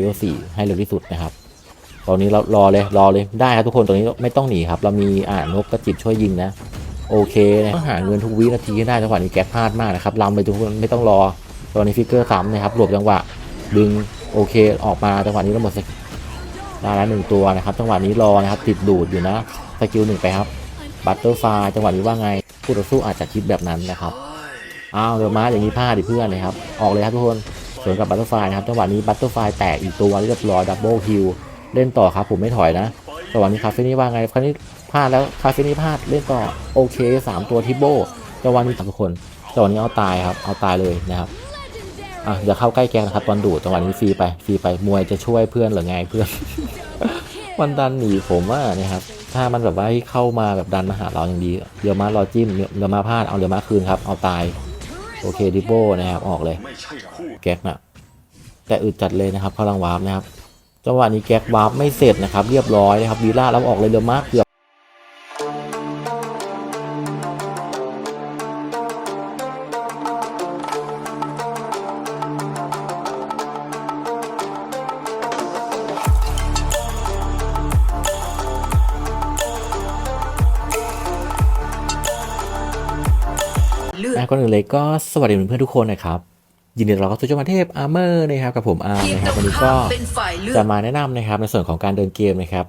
เลเวลสี่ให้เร็วที่สุดนะครับ ตอนนี้เรารอเลยรอเลยได้ครับทุกคนตอนนี้ไม่ต้องหนีครับ เรามีอ่านกกระจิบช่วยยิงนะ โอเคนะต้องหาเงินทุกวินาทีให้ได้จังหวะนี้แก๊กพลาดมากนะครับลำไปทุกคนไม่ต้องรอตอนนี้ฟิกเกอร์ซ้ำนะครับหลบจังหวะดึงโอเคออกมาจังหวะนี้เราหมดสกิลได้แล้วหนึ่งตัวนะครับจังหวะนี้รอนะครับติดดูดอยู่นะสกิลหนึ่งไปครับบัตเตอร์ไฟจังหวะนี้ว่าไงผู้ต่อสู้อาจจะคิดแบบนั้นนะครับอ้าวเดี๋ยวมาอย่างนี้พลาดดิเพื่อนนะครับ ออกเลยครับทุกคน สวนกับบัตเตอร์ไฟนะครับจังหวะนี้บัตเตอร์ไฟแตกอีกตัวเรียบร้อยดับเบิลคิวเล่นต่อครับผมไม่ถอยนะจังหวะนี้คาเฟนี่ว่าไงคราวนี้พลาดแล้วคาเฟนี่พลาดเล่นต่อโอเคสามตัวทิโบจังหวะนี้ครักคนจังหวะนี้เอาตายครับเอาตายเลยนะครับอะอย่าเข้าใกล้แกนะครับตอนดูจังหวะนี้ฟรีไปฟรีไปมวยจะช่วยเพื่อนหรือไงเพื่อนมันดันหนีผมว่านี่ครับถ้ามันแบบว่าเข้ามาแบบดันมาหาเราอย่างดีเรือมารอจิ้มเรือมาพลาดเอาเรือมาคืนครับเอาตายโอเคดิโบนะครับออกเลย แก๊กนะแต่อึดจัดเลยนะครับพลังวาร์ปนะครับจังหวะนี้แก๊กวาร์ปไม่เสร็จนะครับ เรียบร้อยนะครับวีล่าแล้วออกเลยเรือมาเกือบเลือดอะก่อนอื่นเลยก็สวัสดีเพื่อนๆทุกคนนะครับ ยินดีต้อนรับเข้าสู่ช่องเทพอาร์เมอร์นะครับกับผมอาร์มทีมนะคตรับรวันงนี้ข้าก็มเป็นฝ่ายเลือจะดมาแนะนำนะครับในส่วนของการเดินเกมนะครับ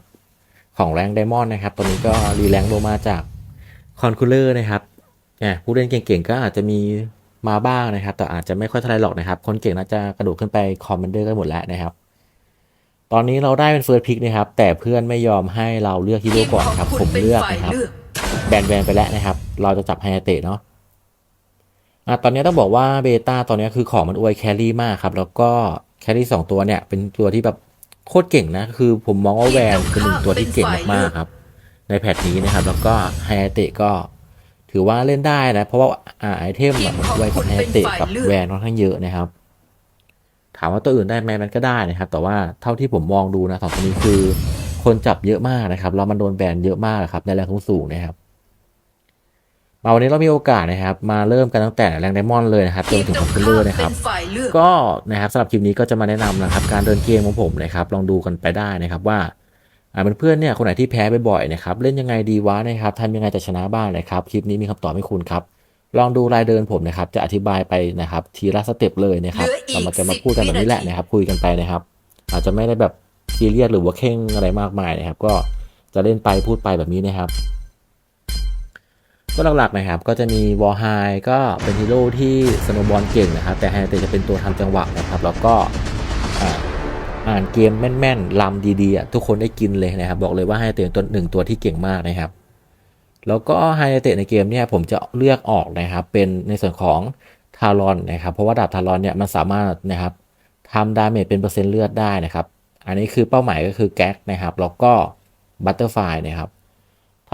ของแรงไดมอนด์นะครับตอนนี้ก็รีแรงลงมาจากคอนคูลเลอร์นะครับเนี่ยผู้เล่นเก่งๆก็อาจจะมีมาบ้างนะครับ แต่อาจจะไม่ค่อยเท่าไหรหรอกนะครับ คนเก่งน่าจะกระโดดขึ้นไปคอมมานเดอร์กันหมดแล้วนะครับตอนนี้เราได้เป็นเฟิร์สพิกนะครับ แต่เพื่อนไม่ยอมให้เราเลือกฮีทีโร่มก่อนของครับคุผณมเป็นเลือกฝ่ายนะครับเลือกแบนแบนไปแล้วนะครับ เราจะจับไฮเตะเนาะ อะตอนนี้ต้องบอกว่าเบต้าตอนนี้คือของมันอวยแครี่มากครับ แล้วก็แครี่สองตัวเนี่ย เป็นตัวที่แบบโคตรเก่งนะ คือผมมองว่าแวนคือหนึ่งตัวที่เก่งมากๆครับ ในแพทนี้นะครับ แล้วก็ไฮเตะก็ถือว่าเล่นได้นะ เพราะว่าอ่าไอเทมอะมันอวยกับไฮเตะกับแวนค่อนข้างเยอะนะครับ ถามว่าตัวอื่นได้ไหมมันก็ได้นะครับ แต่ว่าเท่าที่ผมมองดูนะสองตัวนี้คือคนจับเยอะมากนะครับแล้วมันโดนแบนเยอะมากครับในแรงสูงๆนะครับ มาวันนี้เรามีโอกาสนะครับ มาเริ่มกันตั้งแต่แรงไดมอนด์เลยนะครับจทีนมถึงตครองมพิวข้าเลอมร์นะครับเป็นฝ่ายเลือกก็นะครับสำหรับคลิปนี้ก็จะมาแนะนำนะครับ การเดินเกมของผมนะครับ ลองดูกันไปได้นะครับว่าอ่าเพื่อนๆเนี่ยคนไหนที่แพ้บ่อยๆนะครับเล่นยังไงดีวะนะครับทำยังไงจะชนะบ้างนะครับคลิปนี้มีคำตอบให้คุณครับ ลองดูรายเดินผมนะครับ จะอธิบายไปนะครับทีละสเต็ปเลยนะครับเหลืออีกเรามาจะมาพูดกันแบบนี้แหละนะครับ คุยกันไปนะครับ อาจจะไม่ได้แบบซีเรียสหรือว่าเข่งอะไรมากมายนะครับ ก็จะเล่นไปพูดไปแบบนี้นะครับ ก็หลักๆนะครับก็จะมีวอลไฮก็เป็นฮีโร่ที่สโนบอลเก่งนะครับแต่ไฮเตจะเป็นตัวทำจังหวะนะครับ แล้วก็อ่านเกมแม่นๆลำดีๆทุกคนได้กินเลยนะครับ บอกเลยว่าไฮเตเป็นตัวหนึ่งตัวที่เก่งมากนะครับ แล้วก็ไฮเตในเกมเนี่ยผมจะเลือกออกนะครับ เป็นในส่วนของทารอนนะครับเพราะว่าดาบทารอนเนี่ยมันสามารถนะครับทำดาเมจเป็นเปอร์เซ็นต์เลือดได้นะครับ อันนี้คือเป้าหมายก็คือแก๊กนะครับแล้วก็บัตเตอร์ไฟนะครับ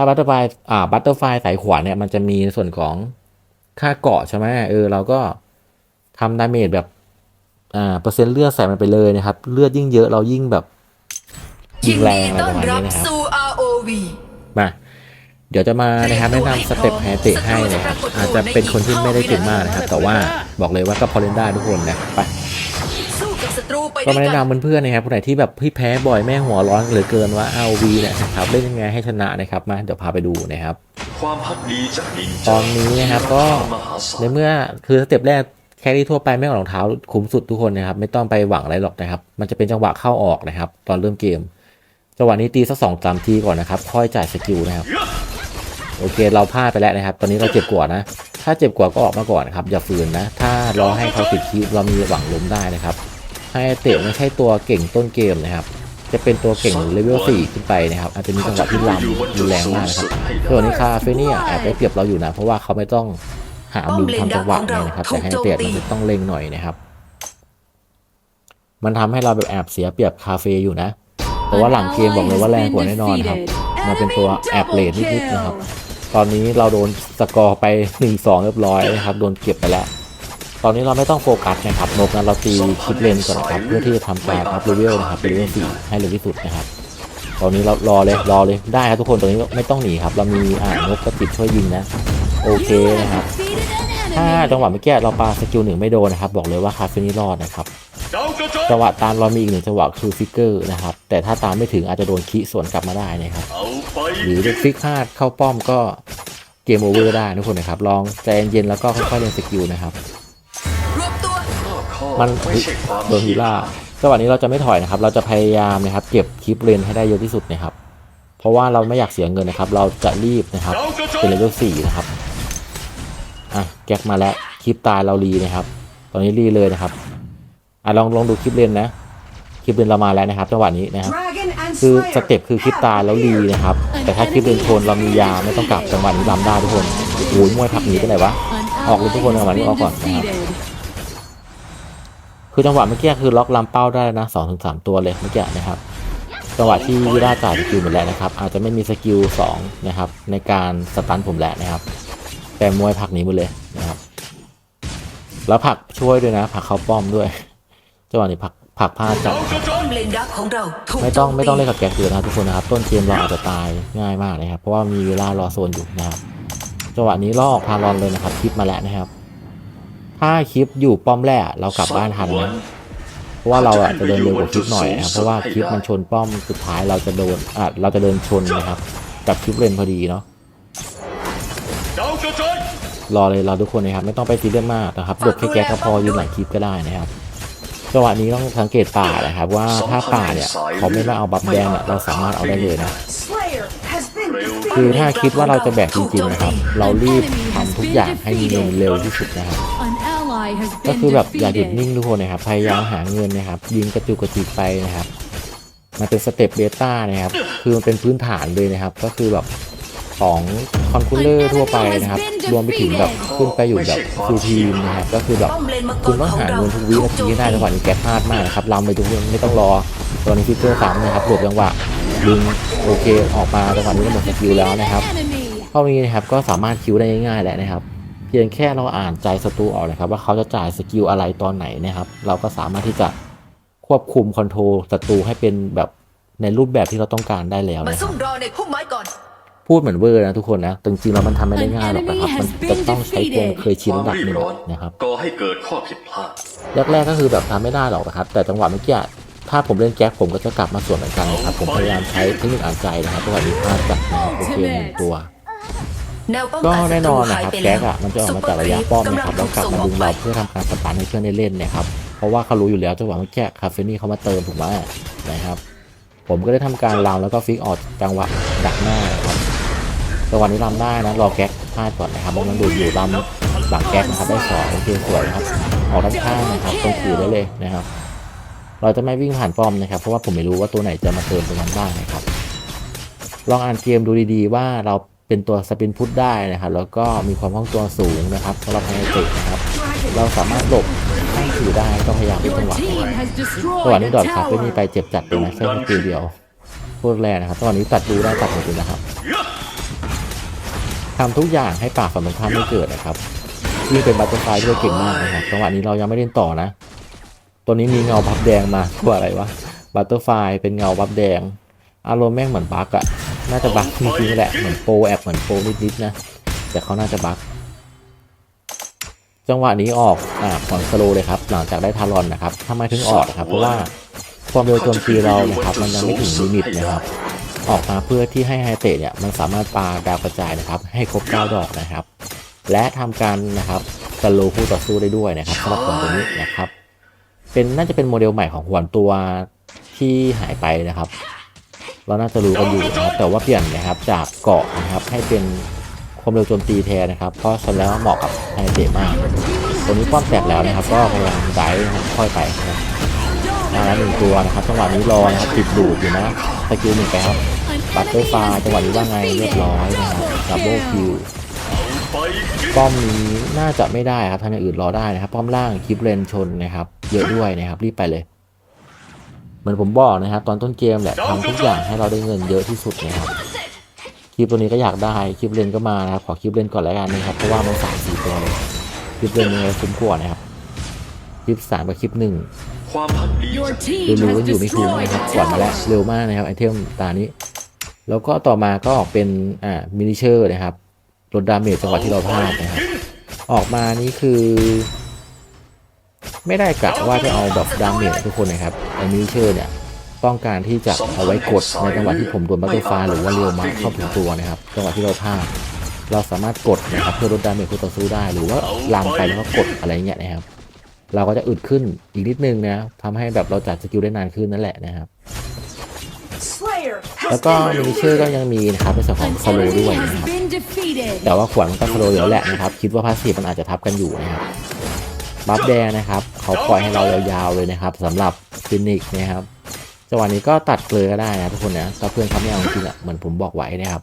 ถ้าบัตเตอร์ไฟอ่าบัตเตอร์ไฟสายขวาเนี่ยมันจะมีส่วนของค่าเกาะใช่ไหมเออเราก็ทำดาเมจแบบอ่าเปอร์เซ็นต์เลือดใส่มันไปเลยนะครับ เลือดยิ่งเยอะเรายิ่งแบบยิงแรงอะไรประมาณนี้นะครับสู่ ROV มาเดี๋ยวจะมานะครับแนะนำสเต็ปไฮเตะให้นะครับอาจจะเป็นคนที่ไม่ได้เก่งมากนะครับ แต่ว่าบอกเลยว่าก็พอเล่นได้ทุกคนนะไปสู้กับ ศัตรูไปก็ด้วยมาแนะกัน นำเพื่อนๆนะครับคนไหนที่แบบพี่แพ้บ่อยแม่หัวร้อนเหลือเกินว่า RV เนี่ยนะครับเล่นยังไงให้ชนะนะครับมาเดี๋ยวพาไปดูนะครับ ความพักดีจากนินจาตอนนี้นะครับก็ มหาศาในลเมื่อคือสเต็ปแรกแครี่ทั่วไปไม่ออกรองเท้าคุ้มสุดทุกคนนะครับ ไม่ต้องไปหวังอะไรหรอกนะครับ มันจะเป็นจังหวะเข้าออกนะครับ ตอนเริ่มเกม จังหวะนี้ตีสักสองสามทีก่อนนะครับ ค่อยจ่ายสกิลนะครับ โอเคเราพลาดไปแล้วนะครับ ตอนนี้เราเจ็บกว่านะ ถ้าเจ็บกว่าก็ออกมาก่อนนะครับ อย่าฝืนนะ ถ้ารอให้เขาติดคิวเรามีหวังล้มได้นะครับ ให้เตะไม่ใช่ตัวเก่งต้นเกมนะครับ จะเป็นตัวเก่งเลเวลสี่ขึ้นไปนะครับ อาจจะมีจังหวะที่ลำรุนแรงมากนะครับส่วนนี้คาเฟเนียแอบได้เปรียบเราอยู่นะ เพราะว่าเขาไม่ต้องหามุมทำจังหวะเลยนะครับ แต่ให้เตะมันจะต้องเล็งหน่อยนะครับ มันทำให้เราแบบแอบเสียเปรียบคาเฟ่อยู่นะ แต่ว่าหลังเกมบอกเลยว่าแรงกว่าแน่นอนครับมันเป็นตัวแอบเลดนิดๆนะครับ ตอนนี้เราโดนสกอร์ไป1-2เรียบร้อยนะครับ โดนเก็บไปแล้ว ตอนนี้เราไม่ต้องโฟกัสนะครับนกนั้นเราตีคิดเลนก่อนนะครับเพื่อที่จะทำการอัพเลเวลนะครับเลเวลสี่ให้เร็วที่สุดนะครับ ตอนนี้เรารอเลยรอเลยได้ครับทุกคนตอนนี้ไม่ต้องหนีครับ เรามีอ่านกกระติดช่วยยิงนะ โอเคนะครับถ้าจังหวะเมื่อกี้เราปาสกิลหนึ่งไม่โดนนะครับ บอกเลยว่าคาเฟนี่รอดนะครับจังหวะตามเรามีอีกหนึ่งจังหวะคือฟิกเกอร์นะครับ แต่ถ้าตามไม่ถึงอาจจะโดนคีสวนกลับมาได้นะครับ หรือฟิกพลาดเข้าป้อมก็เกมโอเวอร์ได้ทุกคนนะครับ ลองใจเย็นๆแล้วก็ค่อยๆเล่นสกิลนะครับ มันโดนฮีล่าจังหวะนี้เราจะไม่ถอยนะครับ เราจะพยายามนะครับ เก็บคลิปเลนให้ได้เยอะที่สุดนะครับ เพราะว่าเราไม่อยากเสียเงินนะครับ เราจะรีบนะครับเป็นเลเวลสี่นะครับอะแก๊กมาแล้วคลิปตายเรารีนะครับ ตอนนี้รีเลยนะครับอะลองลองดูคลิปเลนนะคลิปเลนเรามาแล้วนะครับจังหวะนี้นะครับคือสเต็ปคือคลิปตายแล้วรีนะครับ แต่ถ้าคลิปเลนชนเรามียาไม่ต้องกลับจังหวะนี้ลำได้ทุกคนโอ้ยมวยผักหนีไปไหนวะออกเลยทุกคนจังหวะนี้ออกก่อนนะครับ คือจังหวะเมื่อกี้คือล็อกลำเป้าได้นะสองถึงสามตัวเลยเมื่อกี้นะครับจังหวะที่วิราจ่ายสกิลหมดแล้วนะครับ อาจจะไม่มีสกิลสองนะครับในการสตันผมแล้วนะครับ แต่มวยผลักหนีหมดเลยนะครับ แล้วผลักช่วยด้วยนะผลักเข้าป้อมด้วยจังหวะนี้ผลักผลักพลาดจับดาวกระจาป้ยอมเลนดักของเราถูกไม่ต้องโจไม่ต้องเล่นตีกับแกเกิดนะครับทุกคนนะครับ ต้นเกมเราอาจจะตายง่ายมากนะครับ เพราะว่ามีเวลารอโซนอยู่นะครับจังหวะนี้ล่อออกพารอนเลยนะครับคลิปมาแล้วนะครับ ถ้าคลิปอยู่ป้อมแรกเรากลับบ้านทันนะเพราะว่าเราอะจะเดินเร็วกว่าคลิปหน่อยนะครับเพราะว่าคลิปมันชนป้อมสุดท้ายเราจะโดนอะเราจะเดินชนนะครับกับคลิปเลนพอดีเนาะดาวกระจายรอเลยรอทุกคนนะครับไม่ต้องไปซีเรียสมากนะครับหลบแค่แก๊กก็พอยืนหลังคลิปก็ได้นะครับจังหวะนี้ต้องสังเกตป่านะครับว่าถ้าป่าเนี่ยเขาไม่มาเอาบัฟแดงอะเราสามารถเอาได้เลยนะคือถ้าคิดว่าเราจะแบกจริงๆนะครับ เรารีบทำทุกอย่างให้มีเงินเร็วที่สุดนะครับ ก็คือแบบอย่าหยุดนิ่งทุกคนนะครับ พยายามหาเงินนะครับ ยิงกระจุกกระจิกไปนะครับ มันเป็นสเต็ปเบต้านะครับ คือมันเป็นพื้นฐานเลยนะครับ ก็คือแบบของคอนคูลเลอร์ทั่วไปนะครับ รวมไปถึงแบบขึ้นไปอยู่แบบฟูลทีมนะครับ ก็คือแบบป้อมเลนมังกคุณรต้องของหาเราเงินทุกวินาทีให้ได้จังหวะนี้แกพลาดมากนะครับลำไปทุกเรื่องไม่ต้องรอตอนนี้ฟิกเกอร์สามนะครับหลบจังหวะดึงโอเคออกมาจังหวะนี้ก็หมดสกิลแล้วนะครับเท่านี้นะครับก็สามารถคิวได้ง่ายๆแล้วนะครับ เพียงแค่เราอ่านใจศัตรูออกนะครับ ว่าเขาจะจ่ายสกิลอะไรตอนไหนนะครับ เราก็สามารถที่จะควบคุมคอนโทรลศัตรูให้เป็นแบบในรูปแบบที่เราต้องการได้แล้วมานะคซุ่รับ มรอในพุ่มไม้ก่อน พูดเหมือนเวอร์นะทุกคนนะแต่จริงๆแล้วมันทำไม่ได้ง่ายหรอกนะครับ มันจะต้องใช้ความเคยชินระดับหนึ่งนะครับ ก่อให้เกิดข้อผิดพลาด แรกๆก็คือแบบทำไม่ได้หรอกนะครับ แต่จังหวะเมื่อกี้อะถ้าผมเล่นแก๊กผมก็จะกลับมาส่วนเหมือนกันนะครับ ผมพยายามใช้เทคนิคอ่านใจนะครับจังหวะนี้พลาดจัดนะครับโอเคหนึ่งตัว แนวป้องก็กันศัแน่ตนรูอนนะหายครับไปแก๊แล้กวอะมันจะออกมาจากระยะป้อมนะครับแล้วกลับมาดึงเราเพื่อทำการสตันให้เพื่อนได้เล่นนะครับเพราะว่าเขารู้อยู่แล้วจังหวะเมื่อกี้คาเฟนี่เขามาเติมถูกไหมนะครับ ผมก็ได้ทำการลามแล้วก็ฟิกออกจังหวะดักหน้านะครับจังหวะนี้ลำได้นะรอแก๊กพลาดก่อนนะครับเพราะมันดูอยู่ลำหลังแก๊กนะครับได้สองโอเคสวยนะครับออกด้านข้างนะครับตรงขื่อได้เลยนะครับ เราจะไม่วิ่งผ่านป้อมนะครับเพราะว่าผมไม่รู้ว่าตัวไหนจะมาเติมตรงนั้นบ้างนะครับลองอ่านเกมดูดีๆว่าเรา เป็นตัวสปินพุทได้นะครับ แล้วก็มีความคล่องตัวสูงนะครับสำหรับไฮเตะนะครับ เราสามารถหลบข้างถือได้ก็พยายามที่จังหวะนะครับจังหวะนี้ดอดขาไปนี่ไปเจ็บจัดเลยนะแค่สกิลเดียวโคตรแรงนะครับจังหวะนี้ตัดดูได้ตัดหมดเลยนะครับทำทุกอย่างให้ปากฝั่งตรงข้ามไม่เกิดนะครับยิ่งเป็นบัตเตอร์ไฟด้วยเก่งมากนะครับจังหวะนี้เรายังไม่เล่นต่อนะตัวนี้มีเงาบัฟแดงมาตัวอะไรวะบัตเตอร์ไฟเป็นเงาบัฟแดง อารมณ์แม่งเหมือนบั๊กอะ น่าจะบั๊กจริงๆแหละ เหมือนโปรแอบเหมือนโปรนิดๆนะ แต่เขาน่าจะบั๊กจังหวะนี้ออกอ่าผ่อนสโลเลยครับ หลังจากได้ทารอนนะครับทำไมถึงออกนะครับ เพราะว่าความเร็วโจมตีเรานะครับ มันยังไม่ถึงลิมิตนะครับ ออกมาเพื่อที่ให้ไฮเตะเนี่ย มันสามารถปาดาวกระจายนะครับ ให้ครบ9ดอกนะครับ และทำการนะครับสโลคู่ต่อสู้ได้ด้วยนะครับสำหรับคนตัวนี้นะครับ เป็นน่าจะเป็นโมเดลใหม่ของหวนตัวที่หายไปนะครับ เราน่าจะรู้กันอยู่นะครับแต่ว่าเปลี่ยนนะครับจากเกาะนะครับให้เป็นความเร็วโจมตีแทนนะครับ เพราะฉะนั้นแล้วเหมาะกับไฮเตะมาก ตัวนี้ป้อมแตกแล้วนะครับ ก็พยายามไดฟ์นะครับค่อยไปนะครับมาแล้วหนึ่งตัวนะครับจังหวะนี้รอนะครับติดดูดอยู่นะสกิลหนึ่งไปครับบัตเตอร์ฟาจังหวะนี้ว่าไงเรียบร้อยนะครับดับเบิลคิวไปป้อมนี้น่าจะไม่ได้ครับทางอื่นรอได้นะครับ ป้อมล่างคลิปเลนชนนะครับ เยอะด้วยนะครับรีบไปเลยเห มือนผมบอกนะครับ ตอนต้นเกมแหละทำทุกอย่างให้เราได้เงินเยอะที่สุดนะครับคลิปตัวนี้ก็อยากได้คลิปเลนก็มานะครับขอคลิปเลนก่อนแล้วกันนะครับเพราะว่ามันสามสี่ตัวเลยคลิปเลนยังไงคุ้มกว่านะครับคลิปสามกับคลิปหนึ่งความพักดี Your จาก team รู้ has ว่าอยู่ไม่คุ้ม destroyed นะครับ a ก่อนมาแล้ว tower. เร็วมากนะครับไอเทมตานี้ แล้วก็ต่อมาก็ออกเป็นอ่ามินิเชอร์นะครับลดดาเมจจังหวะที่เราพลาดนะครับออกมานี่คือ ไม่ได้กะว่าจะเอาแบบดาเมจทุกคนนะครับอันนี้เชื่อเนี่ยต้องการที่จะเอาไว้กดในจังหวะที่ผมโดนบัตเตอร์ฟลายหรือว่าเรียวมาเข้าถึงตัวนะครับจังหวะที่เราพลาดเราสามารถกดนะครับเพื่อลดดาเมจคู่ต่อสู้ได้ หรือว่าลามไปแล้วก็กดอะไรเงี้ยนะครับ เราก็จะอึดขึ้นอีกนิดนึงนะทำให้แบบเราจัดสกิลได้นานขึ้นนั่นแหละนะครับ แล้วก็มินิเชอร์ก็ยังมีนะครับในส่วนของ An สโล enemy ด้วย has นะครับ been defeated. แต่ว่าขวานมันก็สโลว์อยู่แล้วแหละนะครับ คิดว่าพาสซีฟมันอาจจะทับกันอยู่นะครับ บัฟแดงนะครับ เขาปล่อยให้เรายาวๆเลยนะครับสำหรับฟินิกนะครับจังหวะนี้ก็ตัดเกลยก็ได้นะทุกคนนะถ้าเพื่อนเขาไม่เอาจริงอะเหมือนผมบอกไว้นะครับ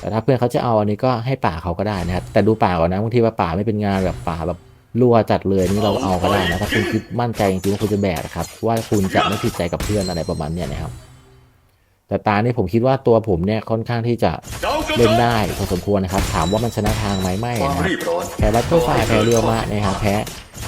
แต่ถ้าเพื่อนเขาจะเอาอันนี้ก็ให้ป่าเขาก็ได้นะครับแต่ดูป่าก่อนนะบางทีว่าป่าไม่เป็นงานแบบป่าแบบรั่วจัดเลยนี่เราเอาก็ได้นะถ้าคุณคิดมั่นใจจริงๆว่าคุณจะแบกครับว่าคุณจะไม่ผิดใจกับเพื่อนอะไรประมาณเนี้ยนะครับแต่ตานี่ผมคิดว่าตัวผมเนี่ยค่อนข้างที่จะเล่นได้พอสมควรนะครับ ถามว่ามันชนะทางไหมไม่นะครับรีบร้อนแพ้บัตเตอร์ไฟแพ้เรียวมะนะครับแพ้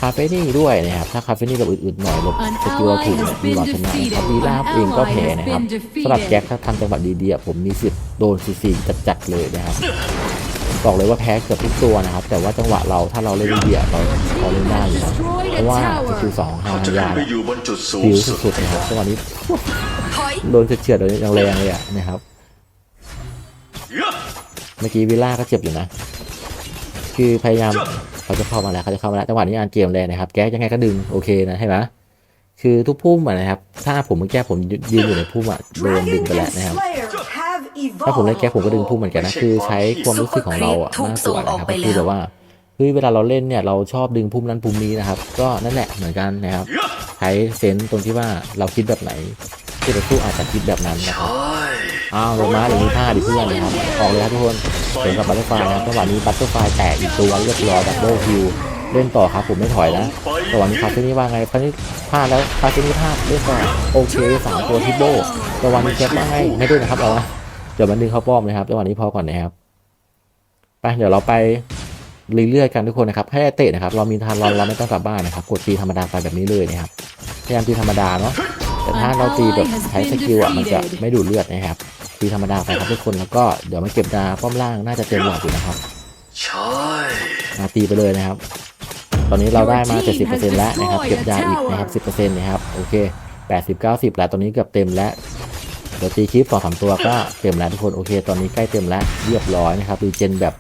คาเฟนี่ด้วยนะครับถ้าคาเฟนี่แบบอื่นๆหน่อยลบ An สกิลเรา ally ถูกเนี่ย has มีหวั been งชนะนะครับ defeated. วีล่า An เองก็ ally แพ้ has นะครับ been สำหรับแจ็ค defeated. ถ้าทำจังหวะดีๆอะผมมีสิทธิ์โดนซีซีจัดๆเลยนะครับบอกเลยว่าแพ้เกือบทุกตัวนะครับ แต่ว่าจังหวะเราถ้าเราเล่นดีๆอะเราเราเล่นได้อยู่นะ Destroyed เพ a ราะว่าส tower. กิลสองฮาเขาจะยาขึ้นไปอยู่บนจุดสูงผิวสุดสุดๆนะครับจังหวะนี้ถอยโดนเฉียดๆเลยยังแรงเลยอะนะครับเมื่อกี้วิลล่าก็เจ็บอยู่นะ คือพยายาม เขาจะเข้ามาแล้วเขาจะเข้ามาแล้วจังหวะนี้อ่านเกมเลยนะครับ แก๊กยังไงก็ดึงโอเคนะใช่ไหมคือทุกพุ่มอะนะครับ ถ้าผมเมื่อกี้ผมยืนอยู่ในพุ่มอะโดนดึงไปแล้วนะครับถ้าผมเล่นแก๊กผมก็ดึงพุ่มเหมือนกันนะคือใช้ความรู้สึกของเราอะมากกว่านะครับก็คือแบบว่าเฮ้ยเวลาเราเล่นเนี่ยเราชอบดึงพุ่มนั้นพุ่มนี้นะครับ ก็นั่นแหละเหมือนกันนะครับใช้เซนส์ตรงที่ว่าเราคิดแบบไหนที่เราสู้อาจจะคิดแบบนั้นนะครับ อ้าวลงมาหรือมีผ้าดิเพื่อนนะครับออกเลยครับทุกคนเห็นกับบัตเตอร์ไฟนะครับจังหวะนี้บัตเตอร์ไฟแตกอีกตัวเรียบร้อยดับเบิลคิวเล่นต่อครับผมไม่ถอยนะจังหวะนี้คาเฟนี่ว่าไงคาเฟนี่พลาดแล้วคาเฟนี่พลาดเล่นต่อโอเคสามตัวทิปโบจังหวะนี้แจ็คว่าไงไม่ด้วยนะครับเราอะเดี๋ยวมันดึงเข้าป้อมนะครับจังหวะนี้พอก่อนนะครับไปเดี๋ยวเราไปเรื่อยๆกันทุกคนนะครับให้เตะนะครับเรามีทานรอนเราไม่ต้องกลับบ้านนะครับกดตีธรรมดาไปแบบนี้เลยนะครับพยายามตีธรรมดาเนาะแต่ถ้าเราตีแบบใช้สกิลอะมันจะไม่ดูดเลือดนะครับ ตีธรรมดาไปครับทุกคนแล้วก็เดี๋ยวมาเก็บดาป้อมล่างน่าจะเต็มหลอดอยู่นะครับใช่มาตีไปเลยนะครับ ตอนนี้เราได้มา 70%แล้วนะครับ เก็บดาอีกนะครับ10%นะครับโอเค 80 90 แล้วตอนนี้เกือบเต็มแล้วเดี๋ยวตีคลิปสองสามตัวก็เต็มแล้วทุกคนโอเค ตอนนี้ใกล้เต็มแล้วเรียบร้อยนะครับรีเจนแบบ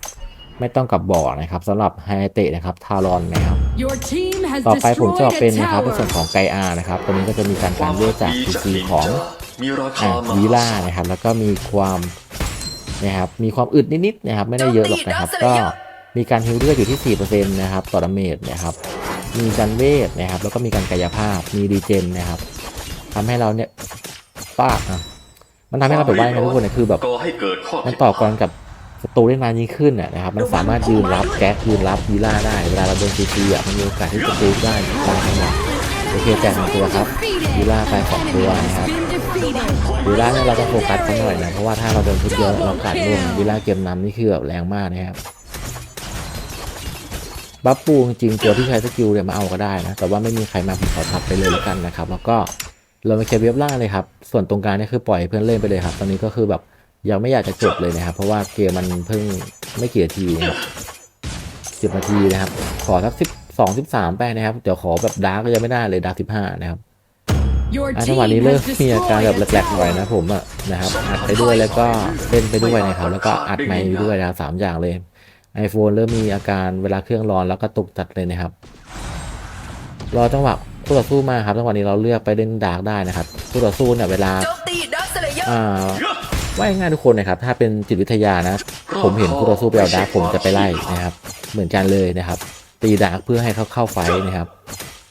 ไม่ต้องกลับบ่อนะครับสำหรับไฮเตะนะครับทารอนนะครับ Your team has ต่อไปผมจะออก destroyed เป็น a นะครับในส่วน tower. ของไกอานะครับตัวนี้ก็จะมีการการเวทจากดีซีจากซีนินของ จามีราคาอะมหวีล่าศลนะครับ แล้วก็มีความนะครับมีความอึดนิดๆนะครับ ไม่ได้เยอะหรอกนะครับ ก็มีการฮิลเลือดอยู่ที่ 4%นะครับต่อดาเมจนะครับ มีการเวทนะครับ แล้วก็มีการกายภาพมีรีเจนนะครับทำให้เราเนี่ยป้าอะมันทำให้เราแบบว่าไงทุกคนเนี่ยคือแบบก่อให้เกิดข้อมันผิดต่อพกลารดกับศัตรูได้นานยิ่งขึ้นน่ะนะครับ มันสามารถยืนรับแก๊สยืนรับวีล่าได้ เวลาเราโดนซีซีอะมันมีโอกาสที่จะบูได้ตามจังหวะโอเคแจกหนึ่งตัวครับวีล่าไปสองตัวนะครับ Been defeated. วีล่าเนี่ยเราต้องโฟกัสเขาหน่อยนะ เพราะว่าถ้าเราโดนทุบเยอะเรากัดล่วงวีล่าเกมนำนี่คือแบบแรงมากนะครับบัฟปูจริงๆตัวที่ใช้สกิลเนี่ยมาเอาก็ได้นะ แต่ว่าไม่มีใครมาผมขอทับไปเลยแล้วกันนะครับ แล้วก็เรามาเคลียร์เว็บล่างเลยครับ ส่วนตรงกลางเนี่ยคือปล่อยเพื่อนเล่นไปเลยครับ ตอนนี้ก็คือแบบยังไม่อยากจะจบเลยนะครับ เพราะว่าเกมมันเพิ่งไม่กี่นาทีนะครับสิบนาทีนะครับ ขอสักสิบสองสิบสามไปนะครับ เดี๋ยวขอแบบดาร์กก็ยังไม่ได้เลยดาร์กสิบห้านะครับ อะ team จังหวะนี้เริ่ม has มีอาการแบบ destroyed a แหลกๆหน่อย tower. นะผมอะนะครับอัดไปด้วยแล้วก็เล่นไปด้วยนะครับแล้วก็อัดไมค์ไปด้วยนะครับสามอย่างเลย iPhone เริ่มมีอาการเวลาเครื่องร้อนแล้วก็ตกจัดเลยนะครับ รอจังหวะคู่ต่อสู้มาครับจังหวะนี้เราเลือกไปเล่นดาร์กได้นะครับคู่ต่อสู้เนี่ยเวลาโจมตีดักสเลเยอร์อ่าว่าง่ายๆทุกคนนะครับ ถ้าเป็นจิตวิทยานะ ผมเห็นคู่ต่อสู้ไปเอาดาร์กผมจะไปไล่นะครับ เหมือนกันเลยนะครับ ตีดาร์กเพื่อให้เขาเข้าไฟท์นะครับ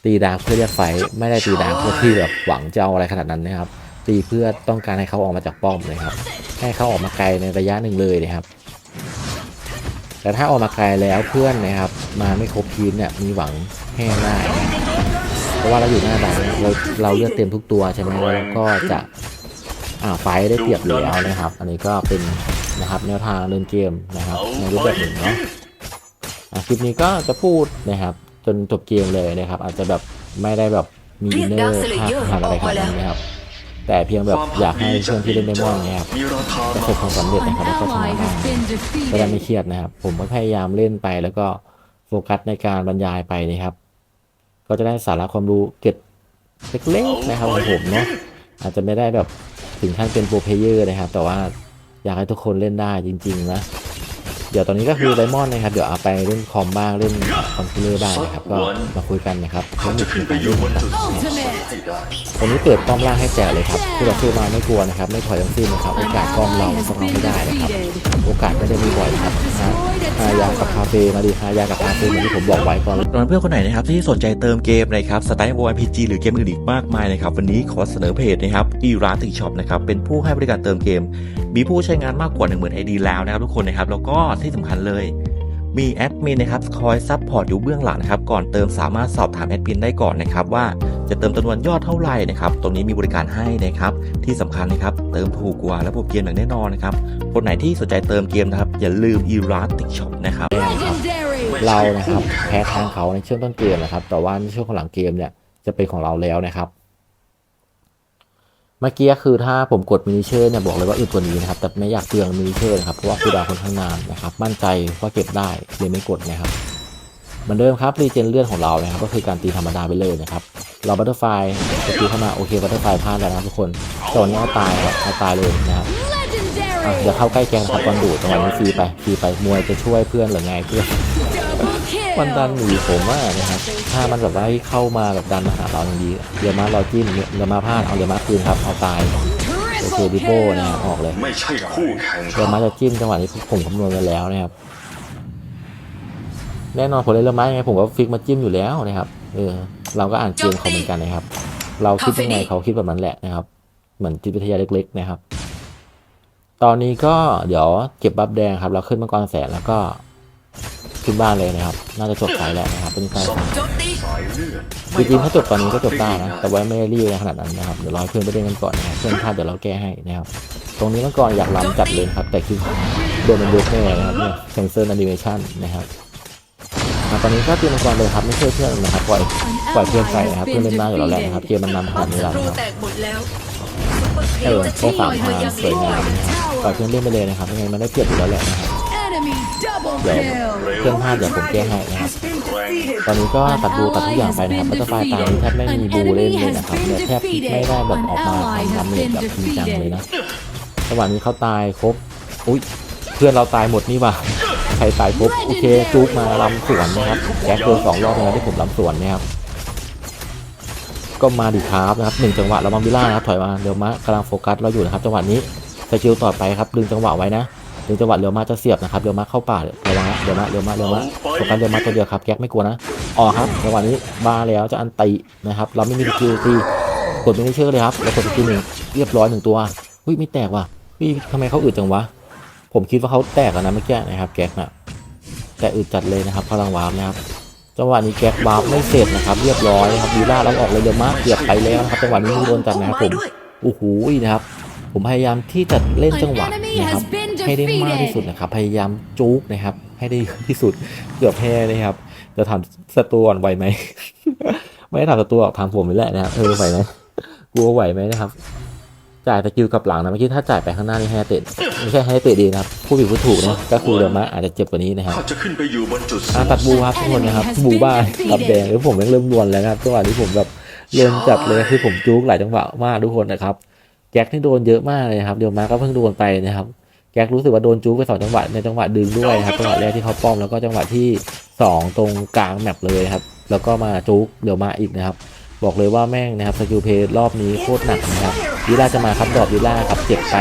ตีดาร์กเพื่อเรียกไฟท์ไม่ได้ตีดาร์กเพื่อที่แบบหวังจะเอาอะไรขนาดนั้นนะครับ ตีเพื่อต้องการให้เขาออกมาจากป้อมเลยครับ ให้เขาออกมาไกลในระยะหนึ่งเลยนะครับ แต่ถ้าออกมาไกลแล้วเพื่อนนะครับ มาไม่ครบทีมเนี่ยมีหวังแห้งได้นะครับเพราะว่าเราอยู่หน้าด่านเราเราเลือกเต็มทุกตัวใช่ไหมแล้วก็จะอ่าไฟท์ได้เปรียบอยู่แล้วนะครับ อันนี้ก็เป็นนะครับแนวทางเล่นเกมนะครับในรูปแบบหนึ่งเนาะอะคลิปนี้ก็จะพูดนะครับ จนจบเกมเลยนะครับ อาจจะแบบไม่ได้แบบมีอินเนอร์ภาคทางอะไรขนาดนั้นนะครับแต่เพียงแบบอยากให้เพื่อนที่เล่นเดมอนนะครับมีราคาประมสบความหาศาสำเร็จลนะ An ครับแล้วก็ชนะ ally ได้ has been จะได้ไม่ defeated. เครียดนะครับ ผมก็พยายามเล่นไปแล้วก็โฟกัสในการบรรยายไปนะครับ ก็จะได้สาระความรู้เกร็ดเล็กๆนะครับของผมเนาะอาจจะไม่ได้แบบถึงขั้นเป็นโปรเพลเยอร์นะครับ แต่ว่าอยากให้ทุกคนเล่นได้จริง ๆ นะ เดี๋ยวตอนนี้ก็คือไดมอนด์นะครับ เดี๋ยวเอาไปเล่นคอมบ้างเล่นคอมพิวเตอร์บ้างนะครับ ก็มาคุยกันนะครับเทข้าคนิจะคขึ้นในไปการอยู่เล่นบนนะครับจุดสูงสุด Ultimate ให้ได้ตรงนี้เปิดป้อมล่างให้แจกเลยครับผู้ต่อสู้มาไม่กลัวนะครับ ไม่ถอยทั้งสิ้นนะครับ โอกาสป้อม Ally เรา has พวกเรา been ไม่ได้นะครับ defeated. โอกาสไม่ได้มีบ่อยนะครับฮะฮายากับคาเฟ่มาดีฮายากับคาเฟ่เหมือนที่ผมบอกไว้ตอนสำหรับเพื่อนคนไหนนะครับที่สนใจเติมเกมนะครับสไตล์ MMORPG หรือเกมอื่นอีกมากมายนะครับวันนี้ขอเสนอเพจนะครับอีร้านติช็อปนะครับเป็นผู้ให้บริการเติมเกม มีผู้ใช้งานมากกว่า 1 0,000 ID แล้วนะครับทุกคนนะครับแล้วก็ที่สำคัญเลย มีแอดมินนะครับคอยซัพพอร์ตอยู่เบื้องหลังนะครับ ก่อนเติมสามารถสอบถามแอดมินได้ก่อนนะครับว่าจะเติมจำนวนยอดเท่าไหร่นะครับ ตรงนี้มีบริการให้นะครับ ที่สำคัญนะครับ เติมถูกกว่าและพวกเกมอย่างแน่นอนนะครับ คนไหนที่สนใจเติมเกมนะครับ อย่าลืมอีร้านติช็อปนะครับ Legendary. เรานะครับแพ้ทางเขาในช่วงต้นเกมนะครับ แต่ว่าในช่วงของหลังเกมเนี่ยจะเป็นของเราแล้วนะครับ เมื่อกี้คือถ้าผมกดมินิเชอร์เนี่ยบอกเลยว่าอึดกว่านี้นะครับ แต่ไม่อยากเปลืองมินิเชอร์นะครับ เพราะว่าคูลดาวค่อนข้างนานนะครับ มั่นใจว่าเก็บได้เลยไม่กดนะครับเหมือนเดิมครับรีเจนเลือดของเรานะครับ ก็คือการตีธรรมดาไปเลยนะครับ เราบัตเตอร์ไฟจะตีเข้ามาโอเคบัตเตอร์ไฟพลาดแล้วนะทุกคนตอนนี้เอาตายครับเอาตายเลยนะครับอะ Legendary. เดี๋ยวเข้าใกล้แกงครับก่อนดูดจังหวะนี้ฟรีไปฟรีไปมวยจะช่วยเพื่อนหรือไงเพื่อน มันดันหนีผมว่านะครับ ถ้ามันแบบว่าให้เข้ามาแบบดันมาหาเราอย่างดีเรือมารอจิ้มเรือมาพลาดเอาเรือมาคืนครับเอาตายโอเค Triple ดิโบนะฮะ kill. ออกเลยไม่ใช่คู่แข่งเรือมาจะจิ้มจังหวะนี้ผมคำนวณกันแล้วนะครับแน่นอนผมเลยเรือมายังไงผมก็ฟิกมาจิ้มอยู่แล้วนะครับเออเราก็อ่านเกมเขาเหมือนกันนะครับ เราคิดยังไงเขาคิดแบบนั้นแหละนะครับ เหมือนจิตวิทยาเล็ก ๆ นะครับ ตอนนี้ก็เดี๋ยวเก็บบัฟแดงครับ เราขึ้นมังกรแสนแล้วก็ ขึ้นบ้านเลยนะครับ น่าจะจบสายแล้วนะครับเป็นการโจมตีสายเลือดจริงๆถ้าจบตอนนี้ก็จบได้นะแต่ว่าไม่ได้รีบในขนาดนั้นนะครับเดี๋ยวรอให้เพื่อนไปเล่นกันก่อนนะครับเพื่อนพลาดเดี๋ยวเราแก้ให้นะครับตรงนี้มังกรอยากล้ำจัดเลยนะครับ แต่คือโดนมันยกแน่นะครับเนี่ยแคนเซิลแอนิเมชันนะครับอะตอนนี้ก็เตรียมมังกรเลยครับไม่ช่วยเพื่อนนะครับปล่อยปล่อยเพื่อนไปนะครับเพื่อนเล่นได้อยู่แล้วแหละนะครับเกมมันนำขนาดนี้แล้วรูนะครับแตกหมดแล้วเออโค้สามทางสวยงามนะครับปล่อยเพื่อนเล่นไปเลยนะครับยังไงมันได้เปรียบอยู่แล้วแหละนะครับ Enemy double เดี๋ยว kill. เพื่อนพลาดเดี๋ยวผมแก้ให้นะครับ ตอนนี้ก็ตัดบูตัดทุกอย่างไปนะครับบัตเตอร์ไฟตายนี่แทบไม่มีบูเล่นเลยนะครับเนี่ยแทบไม่ได้แบบออกมาทำดาเมจแบบจริงจังเลยนะจังหวะนี้เขาตายครบ อุ้ยเพื่อนเราตายหมดนี่หว่าใครตายครบโอเคจุกมาลำสวนนะครับแก๊กโดนสองรอบแล้วที่ผมลำสวนเนะครับก็มาดิครับนะครับหนึ่งจังหวะระวังวิลล่านะครับถอยมาเดี๋ยวมากำลังโฟกัสเราอยู่นะครับจังหวะนี้สกิลต่อไปครับดึงจังหวะไว้นะ ดึงจังหวะเร็วมาจะเสียบนะครับเร็วมาเข้าป่าระวังนะเร็วมาเร็วมาเร็วมาโฟกัสเร็วมาตัวเดียวครับแก๊กไม่กลัวนะอ๋อครับจังหวะนี้บาแล้วจะอันตินะครับเราไม่มีสกิลตีกดไม่ได้เชื่อเลยครับแล้วกดสกิลหนึ่งเรียบร้อยหนึ่งตัวอุ้ยไม่แตกว่ะอุ้ยทำไมเขาอึดจังวะผมคิดว่าเขาแตกแล้วนะเมื่อกี้นะครับแก๊กน่ะแต่อึดจัดเลยนะครับพลังวาร์ปนะครับจังหวะนี้แก๊กวาร์ปไม่เสร็จนะครับ เรียบร้อยนะครับวีล่าเราออกเลยเร็วมากเกือบไปแล้วนะครับจังหวะนี้โดนจัดนะครับผมโอ้โหนะครับผมพยายามที่จะเล่นจังหวะนะครับ ให้ได้มากที่สุดนะครับ พยายามจุกนะครับ ให้ได้เยอะที่สุดเกือบแพ้นะครับจะถามศัตรูก่อนไหวไหม ไม่ได้ถามศัตรูหรอกถามผมนี่แหละนะครับเออไหวไหมกลัวไหวไหมนะครับ จ่ายสกิลกลับหลังนะเมื่อกี้ถ้าจ่ายไปข้างหน้านี่ให้เตะไม่ใช่ให้เตะดีนะครับ ผู้ผิดผู้ถูกนะก็คือเดี๋ยวมาอาจจะเจ็บกว่านี้นะครับข้าจะขึ้นไปอยู่บนจุดสูอ่างตัดบูครับทุกคนนะครับบูบ้านตับแดงหรือผมยังเริ่มรวนแล้วนะครับจังหวะนี้ผมแบบเริ่มจัดเลยคือผมจุกหลายจังหวะมากทุกคนนะครับแก๊กนี่โดนเยอะมากเลยครับ เดี๋ยวมาก็เพิ่งโดนไปนะครับ แก๊กรู้สึกว่าโดนจุกไปสองจังหวะในจังหวะดึงด้วยนะครับจังหวะแรกที่เขาป้อมแล้วก็จังหวะที่สองตรงกลางแมปเลยครับแล้วก็มาจุกเดี๋ยวมาอีกนะครับ บอกเลยว่าแม่งนะครับสกิลเพย์รอบนี้โคตรหนักนะครับวิล่าจะมาครับดอกวิล่าครับเจ็บไป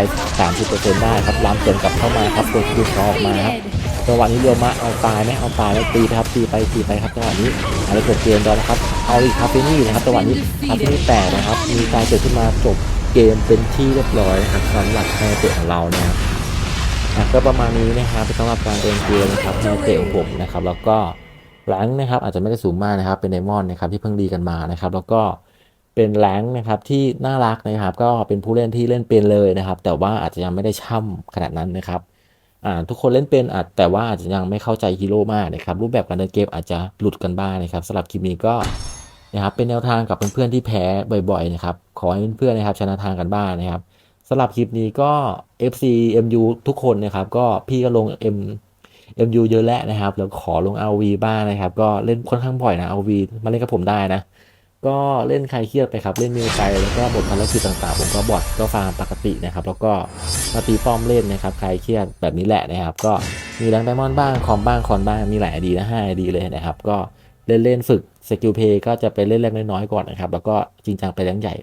30%ได้ครับล้ำสวนกลับเข้ามาครับตัวคิวเขาออกมาครับ Defeated. จังหวะนี้เรียวมาเอาตายไหมเอาตายไหมตีไปครับตีไปตีไปครับจังหวะนี้อะไรเกิดเกมแล้วนะครับเอาอีกคาเฟนี่นะครับจังหวะนี้คาเฟนี่แตกนะครับมีการเกิดขึ้นมาจบเกมเป็นที่เรียบร้อยนะครับสำหรับไฮเตะของเรานะครับอะ ก็ประมาณนี้นะครับสำหรับการเดินเกมนะครับไฮเตะของผมนะครับ แล้วก็แรงนะครับอาจจะไม่ได้สูงมากนะครับ เป็นไดมอนด์นะครับที่เพิ่งดีกันมานะครับ แล้วก็เป็นแรงนะครับที่น่ารักนะครับ ก็เป็นผู้เล่นที่เล่นเป็นเลยนะครับ แต่ว่าอาจจะยังไม่ได้ช่ำขนาดนั้นนะครับทุกคนเล่นเป็นอาจแต่ว่าอาจจะยังไม่เข้าใจฮีโร่มากนะครับ รูปแบบการเดินเกมอาจจะหลุดกันบ้างนะครับสำหรับคลิปนี้ก็นะครับเป็นแนวทางกับเพื่อนๆที่แพ้บ่อยๆนะครับขอให้เพื่อนๆนะครับชนะทางกันบ้างนะครับ สำหรับคลิปนี้ก็ FC MU ทุกคนนะครับ ก็พี่ก็ลง M MU เยอะแล้วนะครับแล้วขอลง RV บ้างนะครับ ก็เล่นค่อนข้างบ่อยนะ RV มาเล่นกับผมได้นะ ก็เล่นใครเครียดไปครับ เล่นมิวไปแล้วก็บทภารกิจต่างๆ ผมก็บอทก็ฟาร์มปกตินะครับ แล้วก็มาตีป้อมเล่นนะครับ ใครเครียดแบบนี้แหละนะครับ ก็มีแรงไดมอนด์บ้าง คอมบ้าง คอนบ้าง มีหลายอดีนะห้าอดีเลยนะครับ ก็เล่นๆฝึกสกิลเพย์ก็จะไปเล่นแรงน้อยๆก่อนนะครับ แล้วก็จริงจังไปแรงใหญ่